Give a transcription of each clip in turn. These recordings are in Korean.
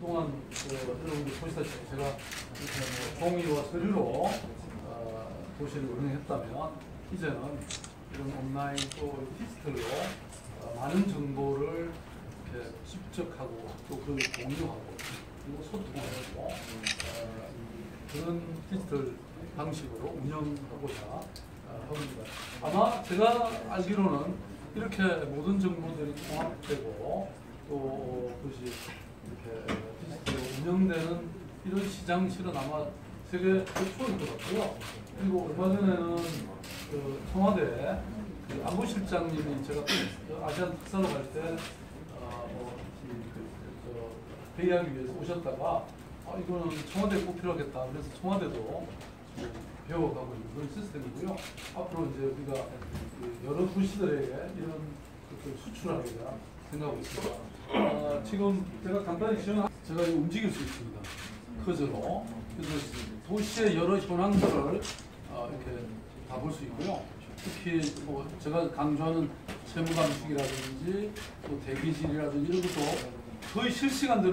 그동안 그 여러분들 보시다시피 제가 이렇게 뭐 종이와 서류로 어, 도시를 운영했다면 이제는 이런 온라인 또 디지털로 어, 많은 정보를 이렇게 집적하고 또 그걸 공유하고 그리고 소통하고 어, 이 그런 디지털 방식으로 운영하고자 어, 합니다. 아마 제가 알기로는 이렇게 모든 정보들이 통합되고 또 그것이 이렇게 디지털로 운영되는 이런 시장 실은 아마 세계 최초일 것 같고요. 그리고 얼마 전에는 그 청와대 그 안보실장님이 제가 또 아시안 특사로 갈때 어, 뭐, 이 그, 저, 회의하기 위해서 오셨다가 아, 이거는 청와대에 꼭 필요하겠다. 그래서 청와대도 배워가고 있는 그런 시스템이고요. 앞으로 이제 우리가 그 여러 도시들에게 이런 것을 수출하기가 생각하고 있습니다. 아, 지금 제가 간단히 시연 제가 움직일 수 있습니다. 커즈로. 그래서 도시의 여러 현황들을 어, 이렇게 다 볼 수 있고요. 특히 뭐 제가 강조하는 세무 방식이라든지 또 대기질이라든지 이런 것도 거의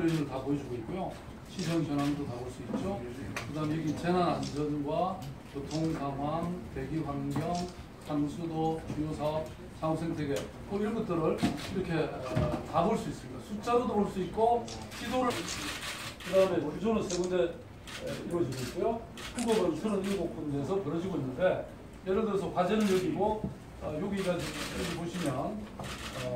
이걸 다 보여주고 있고요. 시정 현황도 다 볼 수 있죠. 그 다음에 여기 재난 안전과 교통 상황, 대기 환경, 상수도, 주요 사업, 상업 생태계 뭐 이런 것들을 이렇게 어, 다볼 수 있습니다. 숫자로도 볼 수 있고 지도를 그 다음에 구조는 세 군데 에, 이루어지고 있고요. 후보는 37군데에서 벌어지고 있는데 예를 들어서 과제는 여기고 어, 여기가 여기 보시면 어,